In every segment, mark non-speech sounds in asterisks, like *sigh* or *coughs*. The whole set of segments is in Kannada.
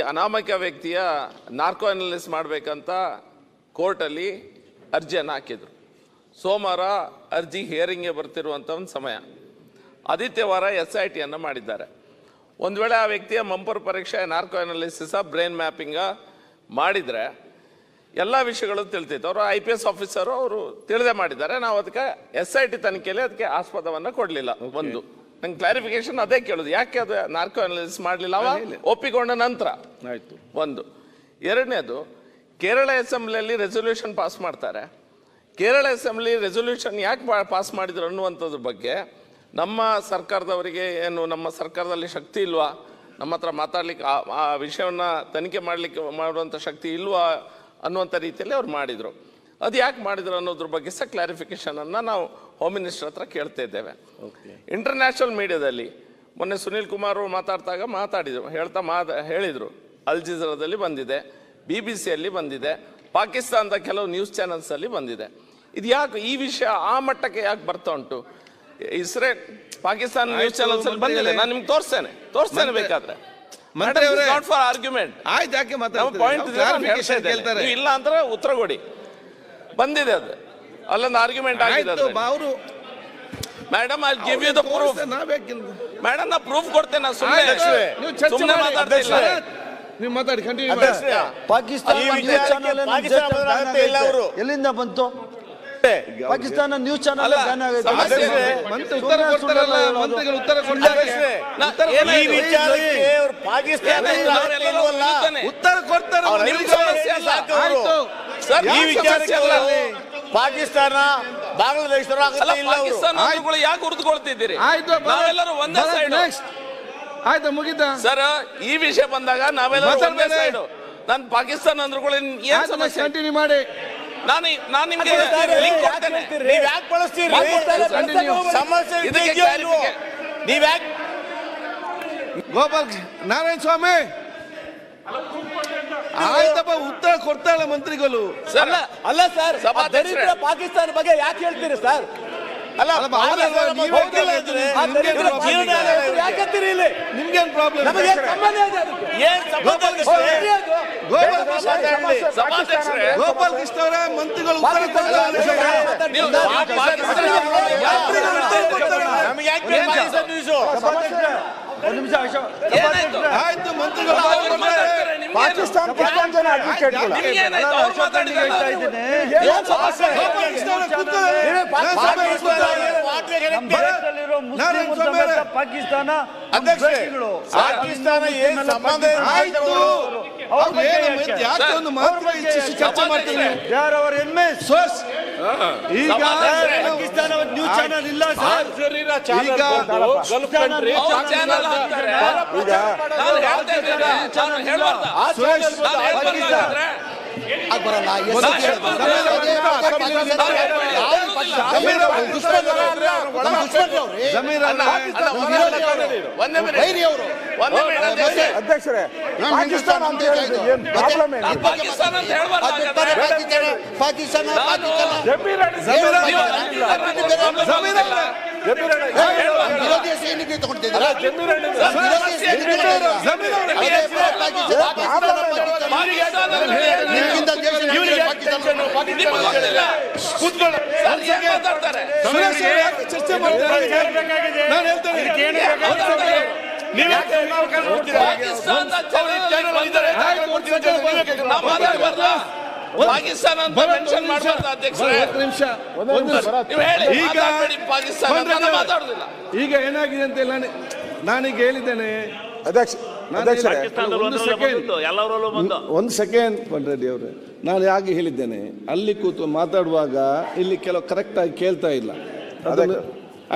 ಅನಾಮಕ ವ್ಯಕ್ತಿಯ ನಾರ್ಕೋ ಅನಾಲಿಸ್ ಮಾಡಬೇಕಂತ ಕೋರ್ಟಲ್ಲಿ ಅರ್ಜಿಯನ್ನು ಹಾಕಿದರು. ಸೋಮವಾರ ಅರ್ಜಿ ಹಿಯರಿಂಗ್ಗೆ ಬರ್ತಿರುವಂಥ ಒಂದು ಸಮಯ. ಆದಿತ್ಯವಾರ ಎಸ್ ಐ ಟಿಯನ್ನು ಮಾಡಿದ್ದಾರೆ. ಒಂದು ವೇಳೆ ಆ ವ್ಯಕ್ತಿಯ ಮಂಪರ್ ಪರೀಕ್ಷೆ, ನಾರ್ಕೋ ಅನಾಲಿಸಿಸ, ಬ್ರೈನ್ ಮ್ಯಾಪಿಂಗ ಮಾಡಿದರೆ ಎಲ್ಲ ವಿಷಯಗಳು ತಿಳಿತೈತೆ ಅವರು ಐ ಪಿ ಎಸ್ ಆಫೀಸರು, ಅವರು ತಿಳಿದೇ ಮಾಡಿದ್ದಾರೆ. ನಾವು ಅದಕ್ಕೆ ಎಸ್ ಐ ಟಿ ತನಿಖೆಯಲ್ಲಿ ಅದಕ್ಕೆ ಆಸ್ಪದವನ್ನು ಕೊಡಲಿಲ್ಲ, ಒಂದು. ನಂಗೆ ಕ್ಲಾರಿಫಿಕೇಶನ್ ಅದೇ ಕೇಳೋದು. ಯಾಕೆ ಅದು ನಾರ್ಕೋ ಅನಾಲಿಸಿಸ್ ಮಾಡಲಿಲ್ಲ ಅವ? ಒಪ್ಪಿಕೊಂಡ ನಂತರ. ಆಯಿತು. ಒಂದು. ಎರಡನೇದು ಕೇರಳ ಅಸೆಂಬ್ಲಿಯಲ್ಲಿ ರೆಸೊಲ್ಯೂಷನ್ ಪಾಸ್ ಮಾಡ್ತಾರೆ. ಕೇರಳ ಅಸೆಂಬ್ಲಿ ರೆಸೊಲ್ಯೂಷನ್ ಯಾಕೆ ಪಾಸ್ ಮಾಡಿದ್ರು ಅನ್ನುವಂಥದ್ರ ಬಗ್ಗೆ ನಮ್ಮ ಸರ್ಕಾರದವರಿಗೆ ಏನು ನಮ್ಮ ಸರ್ಕಾರದಲ್ಲಿ ಶಕ್ತಿ ಇಲ್ವಾ? ನಮ್ಮ ಹತ್ರ ಮಾತಾಡ್ಲಿಕ್ಕೆ ಆ- ಆ ವಿಷಯವನ್ನು ತನಿಖೆ ಮಾಡಲಿಕ್ಕೆ ಮಾಡುವಂಥ ಶಕ್ತಿ ಇಲ್ವಾ ಅನ್ನುವಂಥ ರೀತಿಯಲ್ಲಿ ಅವ್ರು ಮಾಡಿದರು. ಅದು ಯಾಕೆ ಮಾಡಿದ್ರು ಅನ್ನೋದ್ರ ಬಗ್ಗೆ ಸಹ ಕ್ಲಾರಿಫಿಕೇಶನನ್ನು ನಾವು ಹೋಮ್ ಮಿನಿಸ್ಟರ್ ಹತ್ರ ಕೇಳ್ತಾ ಇದ್ದೇವೆ. ಇಂಟರ್ನ್ಯಾಷನಲ್ ಮೀಡಿಯಾದಲ್ಲಿ ಮೊನ್ನೆ ಸುನೀಲ್ ಕುಮಾರ್ ಅವರು ಮಾತಾಡ್ತಾಗ ಮಾತಾಡಿದರು ಹೇಳ್ತಾ ಮಾತ ಹೇಳಿದರು. ಅಲ್ ಜೀಜರಾದಲ್ಲಿ ಬಂದಿದೆ ಬಿ ಬಿ ಸಿಯಲ್ಲಿ ಬಂದಿದೆ ಪಾಕಿಸ್ತಾನದ ಕೆಲವು ನ್ಯೂಸ್ ಚಾನೆಲ್ಸಲ್ಲಿ ಬಂದಿದೆ. ಇದು ಯಾಕೆ ಈ ವಿಷಯ ಆ ಮಟ್ಟಕ್ಕೆ ಯಾಕೆ ಬರ್ತಾ ಉಂಟು? ಇಸ್ರೇಲ್ ಪಾಕಿಸ್ತಾನ ನ್ಯೂಸ್ ಚಾನೆಲ್ಸ್ ಅಲ್ಲಿ ಬಂದಿದೆ. ನಾನು ನಿಮ್ಗೆ ತೋರಿಸ್ತೇನೆ. ತೋರಿಸ್ತೇನೆ ಬೇಕಾದ್ರೆ. ನಾಟ್ ಫಾರ್ ಆರ್ಗ್ಯುಮೆಂಟ್ ಆಯ್ತು ಯಾಕೆ ಮಾತಾಡ್ತೀರಿ? ಪಾಯಿಂಟ್ ಇಲ್ಲ ಅಂದ್ರೆ ಉತ್ತರ ಕೊಡಿ. ಬಂದಿದೆ ಅದು. ಅಲ್ಲೊಂದು ಆರ್ಗ್ಯುಮೆಂಟ್ ಆಗಿದೆ ಆಯ್ತು ಅವರು madam I give you the proof madam ನಾ ಪ್ರೂಫ್ ಕೊಡ್ತೇನೆ ಸುಮ್ಮನೆ ಅಧ್ಯಕ್ಷರೇ, ನೀವು ಚರ್ಚೆ ಸುಮ್ಮನೆ ಮಾಡಿ. ಮಾತಾಡ್ತಿಲ್ಲ ನೀವು ಮಾತಾಡಿ ಕಂಟಿನ್ಯೂ ಮಾಡಿ ಅಧ್ಯಕ್ಷರೇ, ಪಾಕಿಸ್ತಾನ ಈ ನ್ಯೂಸ್ ವಿಚಾರಕ್ಕೆ ಚಾನೆಲ್ ಅನ್ನು ಪಾಕಿಸ್ತಾನ ಇಲ್ಲ. ಅವರು. ಎಲ್ಲಿಂದ ಬಂತು ಪಾಕಿಸ್ತಾನ ನ್ಯೂಸ್ ಚಾನೆಲ್ ಅಲ್ಲ, ಬ್ಯಾನ್ ಆಗೈತೆ ಸಮಸ್ಯೆ ಇದೆ. ಮಂತ್ರಿ ಉತ್ತರ ಸುಳ್ಳು ಕೊಡ್ತಾರಲ್ಲ ಹೇಳೋದು. ಮಂತ್ರಿಗಳು ಉತ್ತರ ಕೊಡ್ತಾರೆ ಅಧ್ಯಕ್ಷರೇ, ನಾ- ಉತ್ತರ ಈ. ವಿಚಾರಕ್ಕೆ ಅವ್ರು ಪಾಕಿಸ್ತಾನ ಇಲ್ವಲ್ಲ? ಉತ್ತರ ಕೊಡ್ತಾರೆ ನಿಮ್ಮ ನಿಮ್ ಸಮಸ್ಯೆ ಅಲ್ಲ. ಸಾಕು ಆಯ್ತು ಸರ್ ಈ ವಿಚಾರಕ್ಕೆ ಅವರು ಅಲ್ಲ ಅವರು ಪಾಕಿಸ್ತಾನ ಬಾಂಗ್ಲಾದೇಶ ಯಾಕೆ ಹುರಿದುಕೊಳ್ತಿದ್ದೀರಿ? ನಾವೆಲ್ಲರೂ ಒಂದೇ ಸೈಡ್ next. ಆಯ್ತು ಮುಗಿದ ಸರ್ ಈ ವಿಷಯ ಬಂದಾಗ ನಾವೆಲ್ಲರೂ ಒಂದೇ. ಸೈಡ್ ನಾನು ಪಾಕಿಸ್ತಾನ ಅಂದ್ರುಗಳು ಏನ್ ಸಮಸ್ಯೆ? ಕಂಟಿನ್ಯೂ ಮಾಡಿ. ನಾನು ನಾನು ನಿಮ್ಗೆ ಲಿಂಕ್ ಕೊಡ್ತೇನೆ. ನೀವ್ ಯಾಕೆ ಬಳಸ್ತೀರಿ. ಸಮಸ್ಯೆ ಇದಕ್ಕೆ. ನೀವ್ ಯಾಕೆ ಗೋಪಾಲ್ ನಾರಾಯಣ ಸ್ವಾಮಿ. ಆಯ್ತಪ್ಪ ಉತ್ತರ ಕೊಡ್ತಾಳ ಮಂತ್ರಿಗಳು. ಅಲ್ಲ ಅಲ್ಲ ಸರ್. ದರಿದ್ರ ಪಾಕಿಸ್ತಾನ ಬಗ್ಗೆ ಯಾಕೆ ಹೇಳ್ತೀರಿ ಸರ್? ಅಲ್ಲ ಅಲ್ಲಪ್ಪ, ಅವ್ರಲ್ಲ, ಪಾಕಿಸ್ತಾನ ನೀವೇ ಬಗ್ಗೆ ಕೇಳಿ, ಹೇಳಿದ್ರೆ ನಿಮ್ಗೆ ಆ ದರಿದ್ರ problem ಜೀವನ ಇದೆ. ಯಾಕೆ ಯಾಕಂತೀರಿ ಇಲ್ಲಿ? ನಿಮ್ಗೇನ್ ಪ್ರಾಬ್ಲಮ್ ನಮಗೆ ಏನ್ ಸಂಬಂಧ ಇದೆ ಅದಕ್ಕೆ? ಏನ್? ಗೋಪಾಲ್ ಕೃಷ್ಣ ಅವರ. ಮಂತ್ರಿಗಳು ಉತ್ತರ ಕೊಡ್ತಾರೆ ನಿಮಿಷ ಆಯ್ತು ಮಂತ್ರಿಗಳು ಪಾಕಿಸ್ತಾನ ಎಷ್ಟೊಂದ್ ಜನ ಸಭೆ ಪಾಕಿಸ್ತಾನ ಪಾಕಿಸ್ತಾನ ಏನ್ ಸಂಬಂಧ ಯಾಕೆ? ಒಂದು ಮಾತ್ರ ಚರ್ಚೆ ಮಾಡ್ತೀನಿ ಯಾರು ಅವರ enemies. ಸೋಸ್ ಈಗ ನ್ಯೂಸ್ ಚಾನೆಲ್ ಇಲ್ಲ ಸರ್. ಈಗ ಚಾನಲ್ ಇದ್ದೇನೆ. ನಾನು ಹೇಳ್ಬಾರ್ದಾ? ಸುರೇಶ್ minute ಅಧ್ಯಕ್ಷರೇ. ಪಾಕಿಸ್ತಾನ ಅಂತ ಪಾಕಿಸ್ತಾನ ವಿರೋಧಿಯ ಸೈನಿಕರಿಗೆ ತಗೊಂಡಿದ್ದೀರಾ ಚರ್ಚೆ ಮಾಡ್ತಾರೆ? ಪಾಕಿಸ್ತಾನ ಅಂತ ಮೆನ್ಷನ್ ಮಾಡಬಾರ್ದು ಅಧ್ಯಕ್ಷರೇ. ಒಂದು ನಿಮಿಷ ಒಂದು ನಿಮಿಷ ನೀವು ಹೇಳಿ ಈಗ ಪಾಕಿಸ್ತಾನ ಮಾತಾಡುದಿಲ್ಲ. ಈಗ ಏನಾಗಿದೆ ಅಂತ ನಾನು ನಾನೀಗ ಹೇಳಿದ್ದೇನೆ. ಅಧ್ಯಕ್ಷ. ಒಂದು ಸೆಕೆಂಡ್ ಒಂದು ಸೆಕೆಂಡ್ ರೆಡ್ಡಿ ಅವರೇ. ನಾನು ಯಾಕೆ ಹೇಳಿದ್ದೇನೆ ಅಲ್ಲಿ ಕೂತು ಮಾತಾಡುವಾಗ ಇಲ್ಲಿ ಕೆಲವು ಕರೆಕ್ಟಾಗಿ ಕೇಳ್ತಾ ಇಲ್ಲ. ಅದನ್ನು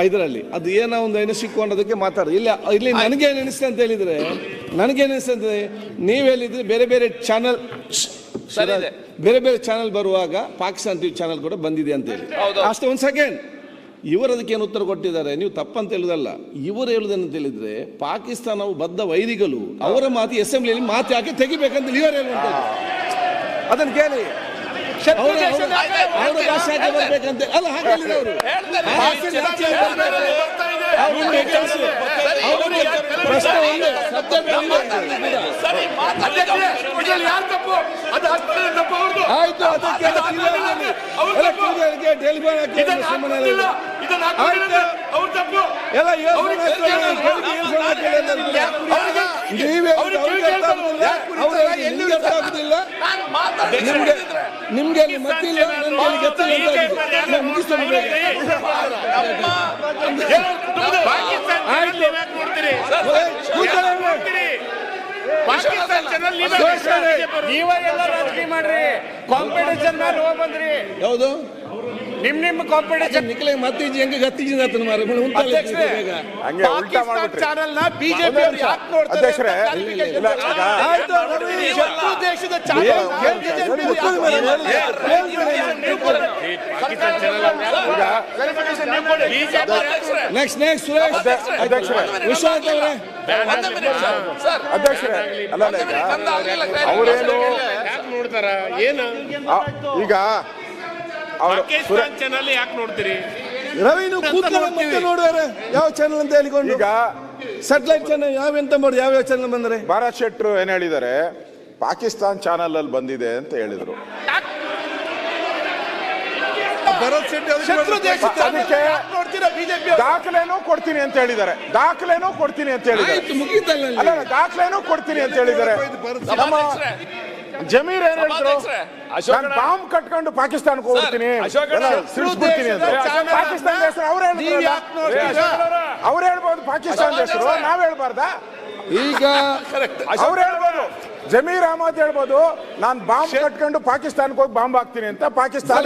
ಇದರಲ್ಲಿ ಅದು ಏನೋ ಒಂದು ಎಣಿಸಿಕೊಂಡದಕ್ಕೆ ಮಾತಾಡ ಇಲ್ಲ ಇಲ್ಲಿ ನನಗೆ ಎನಿಸ್ತದೆ ಅಂತ ಹೇಳಿದ್ರೆ ನನಗೆ ಅಂತ ನೀವು ಹೇಳಿದ್ರೆ ಬೇರೆ ಬೇರೆ ಚಾನಲ್ ಸರಿ ಇದೆ. ಬೇರೆ ಬೇರೆ ಚಾನಲ್ ಬರುವಾಗ ಪಾಕಿಸ್ತಾನ್ ಟಿವಿ ಚಾನಲ್ ಕೂಡ ಬಂದಿದೆ ಅಂತ ಹೇಳಿ. ಹೌದು. ಅಷ್ಟೇ ಒಂದು ಸೆಕೆಂಡ್ ಇವರು ಅದಕ್ಕೆ ಉತ್ತರ ಕೊಟ್ಟಿದ್ದಾರೆ? ನೀವು ತಪ್ಪಂತ ಹೇಳುದಲ್ಲ. ಇವರು ಹೇಳುದನ್ನು ಹೇಳಿದ್ರೆ ಪಾಕಿಸ್ತಾನವು ಬದ್ಧ ವೈರಿಗಳು ಅವರ ಮಾತು ಅಸೆಂಬ್ಲಿಯಲ್ಲಿ ಮಾತು ಯಾಕೆ ತೆಗಿಬೇಕಂತ ಇವರು ಹೇಳುವಂತ ಅದನ್ನು ಕೇಳಿ. ಅವ್ರ- ಬರ್ಬೇಕಂತ. ಅಲ್ಲ ಹಾಗೆ ಆಯ್ತು ಅದಕ್ಕೆ ನಿಮ್ಗೆ ನಿಮ್ಗೆ ಅಲ್ಲಿ ಮತ್ತಿಲ್ಲ ನನ್ಗೆ ಗೊತ್ತಿಲ್ಲ ಅಂತ ಚಾನಲ್ ನೀವ್ ಎಲ್ಲ ರಾಜಕೀಯ ಮಾಡ್ರಿ. ಕಾಂಪಿಟೇಷನ್ ಮೇಲೆ ಹೋಗ್ ಬಂದ್ರಿ. ಯಾವುದು? ನಿಮ್ ನಿಮ್ ಕಾಂಪಿಟೇಷನ್ ನಿಖಲೆ ಮತ್ತೆ ಹೆಂಗೆ ಗತ್ತೀಜಿ ಆತನ ಮಾರ ಹಂಗೆ ಉಲ್ಟಾ ಪಾಕಿಸ್ತಾನ ಮಾಡ್ಬಿಟ್ರಿ ಚಾನಲ್ನ ಬಿಜೆಪಿ ಅವ್ರು ಯಾಕೆ ನೋಡ್ತಾರೆ ಅಧ್ಯಕ್ಷರೇ, ಅಂತ ಇಲ್ಲ, clarification ಇಲ್ಲ, ಕೊಡಿ. ಈಗ- ಆಯ್ತು ರವಿ. ಶತ್ರು ದೇಶದ ಚಾನಲ್ ಏನ್- ಏನ್ BJP ಅವ್ರು ಯಾಕೆ ನೋಡ್ತಾರೆ? ನೆಕ್ಸ್ಟ್ ನೆಕ್ಸ್ಟ್ ಸುರೇಶ್ ಅಧ್ಯಕ್ಷರೇ ವಿಶ್ವನಾಥ್ ಅವರೇ ಅಲ್ಲ. ಅವರೇನು ಈಗ ಪಾಕಿಸ್ತಾನ ಚಾನಲ್ ಯಾಕೆ ನೋಡ್ತೀರಿ? ರವಿ ನೀವು ಕೂತ್ಕೊಂಡು ಮತ್ತೆ ನೋಡುವಾರೆ. ಯಾವ ಚಾನಲ್ ಅಂತ ಹೇಳಿಕೊಂಡು? ಈಗ ಸ್ಯಾಟಲೈಟ್ ಚಾನಲ್ ಯಾವ ಎಂತ ಮಾಡಿ ಯಾವ ಯಾವ ಚಾನಲ್ ಬಂದ್ರೆ? ಭಾರತ್ ಶೆಟ್ರು ಏನ್ ಹೇಳಿದ್ದಾರೆ? ಪಾಕಿಸ್ತಾನ್ ಚಾನಲ್ ಅಲ್ಲಿ ಬಂದಿದೆ ಅಂತ ಹೇಳಿದ್ರು. ದಾಖಲೆನೂ ಕೊಡ್ತೀನಿ ಅಂತ ಹೇಳಿದ್ದಾರೆ. ದಾಖಲೆನೂ ಕೊಡ್ತೀನಿ ಅಂತ ಹೇಳಿದ್ದಾರೆ. ದಾಖಲೆನೂ ಕೊಡ್ತೀನಿ ಅಂತ ಹೇಳಿದ್ದಾರೆ. ಜಮೀರ್ ಏನ್ ಹೇಳಿದ್ರು? ಸಭಾಧ್ಯಕ್ಷರೇ, ನಾನು ಬಾಂಬ್ ಕಟ್ಕೊಂಡು ಪಾಕಿಸ್ತಾನಕ್ಕೆ ಹೋಗ್ತೀನಿ. ಸಿಡಿಸ್ಬಿಡ್ತೀನಿ ಅಂತ. ಪಾಕಿಸ್ತಾನ ದೇಶ ಅವ್ರು ನೋಡ್ತೀರಾ? ಅವ್ರು ಹೇಳ್ಬೋದು ಪಾಕಿಸ್ತಾನ ದೇಶರು ನಾವ್ ಹೇಳ್ಬಾರ್ದ? ಈಗ ಅವ್ರ ಹೇಳ್ಬೋದು ಜಮೀರ್ ಅಹಮದ್ ಹೇಳ್ಬೋದು ನಾನ್ ಬಾಂಬ್ ಕಟ್ಕೊಂಡು ಪಾಕಿಸ್ತಾನಕ್ಕೆ ಹೋಗಿ ಬಾಂಬ್ ಹಾಕ್ತೀನಿ ಅಂತ ಪಾಕಿಸ್ತಾನ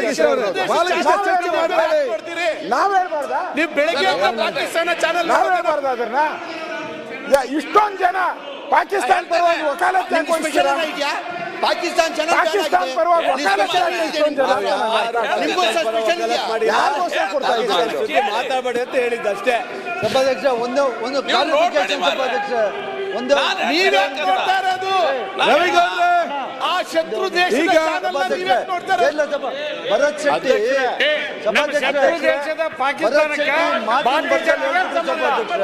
ನಾವ್ ಹೇಳ್ಬಾರ್ದಾ? ನೀವು ಬೆಳಗ್ಗೆ ಪಾಕಿಸ್ತಾನ ಚಾನಲ್ ನಾವ್ ಹೇಳ್ಬಾರ್ದ ಅದನ್ನ? ಯಾ- ಇಷ್ಟೊಂದ್ ಜನ ಪಾಕಿಸ್ತಾನ ಪರವಾಗಿ ವಕಾಲತ್ ಪಾಕಿಸ್ತಾನ ಚಾನಲ್ ಪಾಕಿಸ್ತಾನ ಪರವಾಗಿ ಯಾರು ಕೊಡ್ತಾ ಇದ್ದೀರಾ? ಮಾತಾಡಬೇಡಿ ಅಂತ ಹೇಳಿದ್ದು ಅಷ್ಟೇ. ಸಭಾಧ್ಯಕ್ಷ ಒಂದು ಒಂದು ನೋಡ್ಬೇಡಿ ಸಭಾಧ್ಯಕ್ಷ ಒಂದು ನೀವೇ ನೀವ್ ಯಾಕೆ ನೋಡ್ತಾ ಇರೋದು. ರವಿ ಆ ಶತ್ರು ದೇಶದ ನೀವ್ ನೋಡ್ತಾರೆ. ಭರತ್ ಶೆಟ್ಟಿ ಸಭಾಧ್ಯಕ್ಷ ಮಾತಿನ ಬಗ್ಗೆ ಹೇಳ್ಬಿಟ್ಟು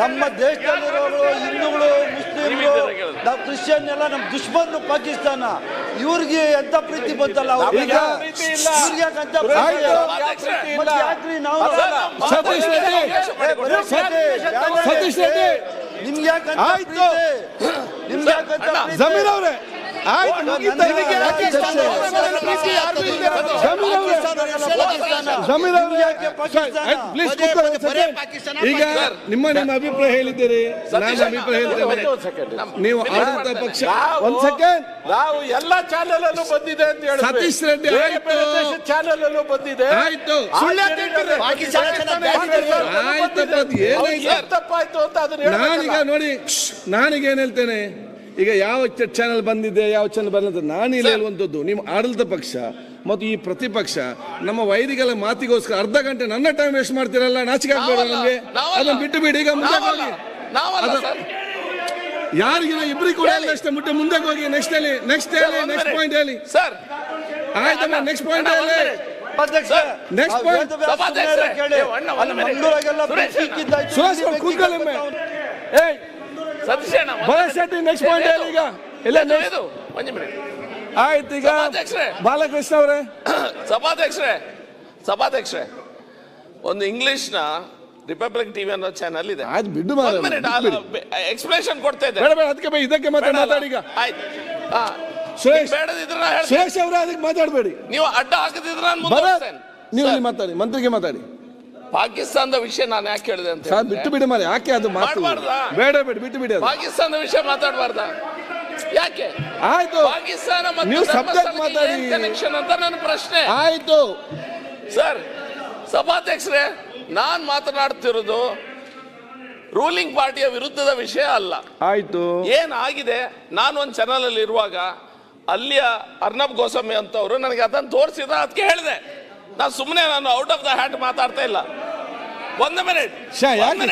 ನಮ್ಮ ದೇಶದಲ್ಲಿರೋರು ಹಿಂದೂಗಳು ಮುಸ್ಲಿಮ್ಗಳು ನಾವು ಕ್ರಿಶ್ಚಿಯನ್ ಎಲ್ಲ ನಮ್ಮ ದುಶ್ಮನ್ ಪಾಕಿಸ್ತಾನ. ಇವ್ರಿಗೆ ಎಂತ ಪ್ರೀತಿ ಬಂತಲ್ಲ ಅವ್ರಿಗೆ? ಯಾಕ್ರಿ ನಾವು ಸತೀಶ್ ರೆಡ್ಡಿ ಸತೀಶ್ ರೆಡ್ಡಿ ನಿಮ್ಗೆ ಯಾಕಂತ? ನಿಮ್ಗೆ ಯಾಕಂತ? ಜಮೀರ್ ಅವರೇ. ಆಯ್ತು? ಆಯ್ತು. ಈಗ ನಿಮ್ಮ ನಿಮ್ಮ ಅಭಿಪ್ರಾಯ ಹೇಳಿದ್ದೀರಿ. ನಾನು ಅಭಿಪ್ರಾಯ ಹೇಳ್ತೇನೆ. ನೀವು ಆಡಳಿತ ಪಕ್ಷ ಒಂದ್ ಸೆಕೆಂಡ್ ನಾವು ಎಲ್ಲಾ ಚಾನೆಲ್ ಅಲ್ಲೂ ಬಂದಿದೆ ಅಂತ ಹೇಳಿ ಸತೀಶ್ ರೆಡ್ಡಿ ಆಯ್ತು. ಚಾನೆಲ್ ಅಲ್ಲೂ ಬಂದಿದೆ. ಆಯ್ತು ತಪ್ಪಾಯ್ತು ಅಂತ ಅದನ್ನ ನಾನೀಗ. ನೋಡಿ ನಾನೀಗ ಏನ್ ಹೇಳ್ತೇನೆ? ಈಗ ಯಾವ ಚಾನೆಲ್ ಬಂದಿದೆ ಯಾವ ಚಾನೆಲ್ ಬಂದಿದೆ ನಾನು ಇಲ್ಲಿ ಹೇಳುವಂಥದ್ದು ನಿಮ್ಮ ಆಡಳಿತ ಪಕ್ಷ ಮತ್ತು ಈ ಪ್ರತಿಪಕ್ಷ ನಮ್ಮ ವೈರಿಗಳ ಮಾತಿಗೋಸ್ಕರ ಅರ್ಧ ಗಂಟೆ ನನ್ನ ಟೈಮ್ ವೇಸ್ಟ್ ಮಾಡ್ತೀರಲ್ಲ ನಾಚಿಕೆ ಆಗ್ಬೇಡ ನಮಗೆ? ಅದನ್ನು ಬಿಟ್ಟು ಬಿಡಿ ಈಗ ಮುಂದೆ ಹೋಗಿ. ಯಾರಿಗಿಲ್ಲ ಇಬ್ಬರಿಗೆ ಕೂಡ ಇಲ್ಲ ಅಷ್ಟೇ ಮುಟ್ಟೆ ಮುಂದೆ ಹೋಗಿ ನೆಕ್ಸ್ಟ್ ಹೇಳಿ ನೆಕ್ಸ್ಟ್ ಹೇಳಿ ನೆಕ್ಸ್ಟ್ ಪಾಯಿಂಟ್ ಹೇಳಿ ಸರ್. ಆಯ್ತಮ್ಮ ನೆಕ್ಸ್ಟ್ ಪಾಯಿಂಟ್ ಹೇಳಿ ನೆಕ್ಸ್ಟ್ ಪಾಯಿಂಟ್ ಕೂತ್ಕೊಳ್ಳಿ ಏಯ್ ಸತೀಶ್ ಅಣ್ಣ, ಒಂದ್ ಭರತ್. ಶೆಟ್ಟಿ ನೆಕ್ಸ್ಟ್ ಪಾಯಿಂಟ್ ಹೇಳಿ ಈಗ ಇಲ್ಲ ಇದು, ಒಂದ್ minute. ಆಯ್ತು ಈಗ ಸಭಾಧ್ಯಕ್ಷರೇ. ಬಾಲಕೃಷ್ಣ ಅವರೇ *coughs* ಸಭಾಧ್ಯಕ್ಷರೇ ಸಭಾಧ್ಯಕ್ಷರೇ ಒಂದು ಇಂಗ್ಲಿಷ್ನ ರಿಪಬ್ಲಿಕ್ ಟಿವಿ ಅನ್ನೋ ಚಾನಲ್ ಇದೆ ಆಯ್ತು ಬಿಡು. ಎಕ್ಸ್ಪ್ಲೇಷನ್ ಕೊಡ್ತಾ ಇದ್ದೆ ಬೇಡ ಬೇಡ ಅದಕ್ಕೆ ಬೈ ಇದಕ್ಕೆ ಅಲ್ಲ. ಮಾತಾಡಿ ಈಗ ಆಯ್ತು ಹಾ. ಸುರೇಶ್ ಬೇಡದಿದ್ರೆ ನಾ ಹೇಳ್ತೀನಿ. ಸುರೇಶ್ ಅವರೇ ಅದಕ್ಕೆ ಮಾತಾಡಬೇಡಿ ನೀವು ಅಡ್ಡ ಹಾಕದಿದ್ರೆ ನಾನು ಮುಂದುವರಿಸ್ತೇನೆ ನೀವು ಇಲ್ಲಿ ಮಾತಾಡಿ ಮಂತ್ರಿಗೆ ಮಾತಾಡಿ ಪಾಕಿಸ್ತಾನದ ವಿಷಯ ನಾನು ಯಾಕೆ ಹೇಳಿದೆ ಅಂತ ಸರ್ ಬಿಟ್ಟು ಬಿಡಿ ಮಾರಿ ಯಾಕೆ ಅದು ಮಾತು? ಮಾಡ್ಬಾರ್ದಾ? ಬೇಡ ಬಿಡಿ ಬಿಟ್ಟು ಬಿಡಿ ಅದು. ಪಾಕಿಸ್ತಾನದ ವಿಷಯ ಮಾತಾಡಬಾರ್ದ? ಯಾಕೆ? ಆಯ್ತು. ಪಾಕಿಸ್ತಾನ ಮತ್ತು ನೀವು subject ಧರ್ಮಸ್ಥಳಕ್ಕೆ ಮಾತಾಡಿ. ಏನ್ ಕನೆಕ್ಷನ್ ಅಂತ ನನ್ನ ಪ್ರಶ್ನೆ. ಆಯ್ತು. ಸರ್ ಸಭಾಧ್ಯಕ್ಷರೇ ನಾನು ಮಾತನಾಡ್ತಿರೋದು ರೂಲಿಂಗ್ ಪಾರ್ಟಿಯ ವಿರುದ್ಧದ ವಿಷಯ ಅಲ್ಲ. ಆಯ್ತು. ಏನಾಗಿದೆ ನಾನು ಒಂದು ಚಾನಲ್ ಅಲ್ಲಿ ಇರುವಾಗ ಅಲ್ಲಿಯ ಅರ್ನಬ್ ಗೋಸ್ವಾಮಿ ಅಂತವರು ನನಗೆ ಅದನ್ನು ತೋರಿಸಿದ ಅದಕ್ಕೆ ಹೇಳಿದೆ. ನಾನು ಸುಮ್ಮನೆ ನಾನು ಔಟ್ ಆಫ್ ದ ಹ್ಯಾಟ್ ಮಾತಾಡ್ತಾ ಇಲ್ಲ. ಒಂದು ಮಿನಿಟ್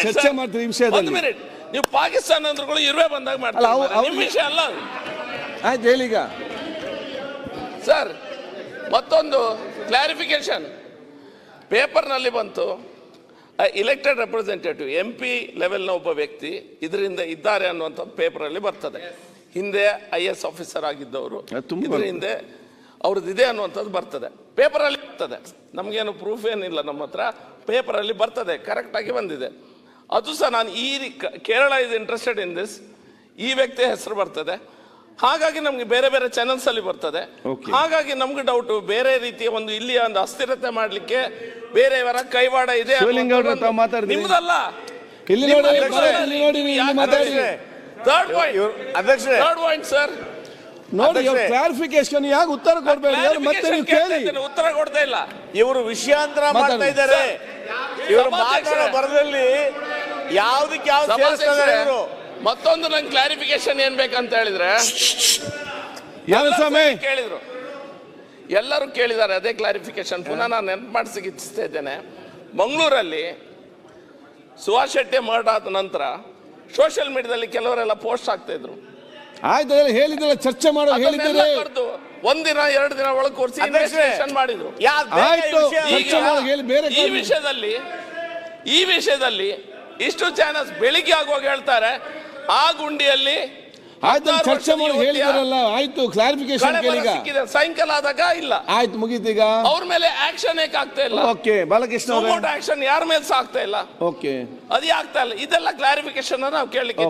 ಚರ್ಚೆ ಮಾಡ್ತೀವಿ? ಒಂದು ಮಿನಿಟ್ ನೀವು ಪಾಕಿಸ್ತಾನ ಅಂದ್ರುಗಳು ಇರುವೆ ಬಂದಾಗ ಮಾಡ್ತಾರೆ. ನಿಮ್ಮ ವಿಷಯ ಅಲ್ಲ. ಆಯ್ತು ಹೇಳಿ ಈಗ. ಸರ್ ಮತ್ತೊಂದು ಕ್ಲಾರಿಫಿಕೇಶನ್ ಪೇಪರ್ನಲ್ಲಿ ಬಂತು ಇಲೆಕ್ಟೆಡ್ ರೆಪ್ರೆಸೆಂಟೇಟಿವ್ ಎಂ ಪಿ ಲೆವೆಲ್ನ ಒಬ್ಬ ವ್ಯಕ್ತಿ ಇದರಿಂದ ಇದ್ದಾರೆ ಅನ್ನುವಂಥದ್ದು ಪೇಪರಲ್ಲಿ ಬರ್ತದೆ. ಹಿಂದೆ ಐ ಎಸ್ ಆಫೀಸರ್ ಆಗಿದ್ದವರು. ಇದರಿಂದ ಹಿಂದೆ ಅವ್ರದ್ದು ಇದೆ ಅನ್ನುವಂಥದ್ದು ಬರ್ತದೆ. ಪೇಪರಲ್ಲಿ ಬರ್ತದೆ. ನಮಗೇನು ಪ್ರೂಫ್ ಏನಿಲ್ಲ ನಮ್ಮ ಹತ್ರ. ಪೇಪರಲ್ಲಿ ಬರ್ತದೆ ಕರೆಕ್ಟಾಗಿ ಬಂದಿದೆ. ಅದು ಸಹ ನಾನು ಈ ರೀ- Kerala is interested in this ಈ ವ್ಯಕ್ತಿಯ ಹೆಸರು ಬರ್ತದೆ. ಹಾಗಾಗಿ ನಮಗೆ ಬೇರೆ ಬೇರೆ ಚಾನೆಲ್ಸ್ ಅಲ್ಲಿ ಬರ್ತದೆ. ಹಾಗಾಗಿ ನಮ್ಗೆ ಡೌಟ್ ಬೇರೆ ರೀತಿಯ ಒಂದು ಇಲ್ಲಿಯ ಒಂದು ಅಸ್ಥಿರತೆ ಮಾಡಲಿಕ್ಕೆ ಬೇರೆಯವರ ಕೈವಾಡ ಇದೆ ನಿಮ್ದಲ್ಲ ಇಲ್ಲಿ ನೋಡಿ ಇಲ್ಲಿ ನೋಡಿ ನೀವು ಇಲ್ಲಿ ಮಾತಾಡಿ. ಪಾಯಿಂಟ್ ಅಧ್ಯಕ್ಷರೇ. ಥರ್ಡ್ ಪಾಯಿಂಟ್ ಸರ್ ನೋಡಿ. ಕ್ಲಾರಿಫಿಕೇಶನ್ ಯಾಕೆ ಉತ್ತರ ಕೊಡಬೇಡಿ? ಮತ್ತೆ ನೀವು ಕೇಳಿ. ಉತ್ತರ ಕೊಡ್ತಾ ಇಲ್ಲ. ಇವರು ವಿಷಯಾಂತರ. ಮಾಡ್ತಾ ಇದ್ದಾರೆ. ಇವರು. ಮಾತಾಡೋ ಬರದಲ್ಲಿ ಯಾವ್ದಕ್ಕೆ ಯಾವ ಸೇರಿಸ್ತಾರೆ ಇವರು? ಮತ್ತೊಂದು ನಂಗೆ ಕ್ಲಾರಿಫಿಕೇಶನ್ ಏನ್ ಬೇಕಂತ ಹೇಳಿದ್ರೆ ಕೇಳಿದ್ರು. ಎಲ್ಲರೂ ಕೇಳಿದ್ದಾರೆ ಅದೇ ಕ್ಲಾರಿಫಿಕೇಶನ್ ಪುನಃ ನಾನು ನೆನಪು ಮಾಡಿಸಿ ಇಚ್ಛಿಸ್ತಾ ಇದ್ದೇನೆ. ಮಂಗಳೂರಲ್ಲಿ ಸುಭಾಷ್ ಶೆಟ್ಟಿ ಮರ್ಡ್ ಆದ ನಂತರ ಸೋಷಿಯಲ್ ಮೀಡಿಯಾದಲ್ಲಿ ಕೆಲವರೆಲ್ಲ ಪೋಸ್ಟ್ ಆಗ್ತಾ ಇದ್ರು. ಆಯ್ತು ಹೇಳಿದ್ರೆ ಹೇಳಿದ್ರಲ್ಲ ಚರ್ಚೆ ಮಾಡೋ ಹೇಳಿದ್ದೀರಿ. ಒಂದಿನ ಎರಡು ದಿನ ಒಳಗೆ ಕೂರಿಸಿ. ಇನ್ವೆಸ್ಟಿಗೇಷನ್ ಮಾಡಿದ್ರು. ಆಯ್ತು ಚರ್ಚೆ ಈಗ ಹೇಳಿ ಬೇರೆ ಈ ವಿಷಯದಲ್ಲಿ ಈ ವಿಷಯದಲ್ಲಿ ಇಷ್ಟು ಚಾನಲ್ಸ್ ಬೆಳಿಗ್ಗೆ ಆಗುವಾಗ ಹೇಳ್ತಾರೆ ಆ ಗುಂಡಿಯಲ್ಲಿ ಆಯ್ತು ಚರ್ಚೆ ಮಾಡಿ ಹೇಳಿದಾರಲ್ಲ ಆಯ್ತು ಕ್ಲಾರಿಫಿಕೇಶನ್ ಕೇಳೀಗ. ಸಾಯಂಕಾಲ ಆದಾಗ ಇಲ್ಲ. ಆಯ್ತು ಮುಗೀತೀಗ ಅವ್ರ ಮೇಲೆ ಆಕ್ಷನ್ ಏಕೆ ಆಗ್ತಾ ಇಲ್ಲ? ಓಕೆ ಬಾಲಕೃಷ್ಣ ಅವರೇ. ಆಕ್ಷನ್ ಯಾರ ಮೇಲೆ ಸಹ ಆಗ್ತಾ ಇಲ್ಲ? ಓಕೆ. ಅದೇ ಆಗ್ತಾ ಇಲ್ಲ? ಇದೆಲ್ಲ ಕ್ಲಾರಿಫಿಕೇಶನ್ ನಾವು ಕೇಳಲಿಕ್ಕೆ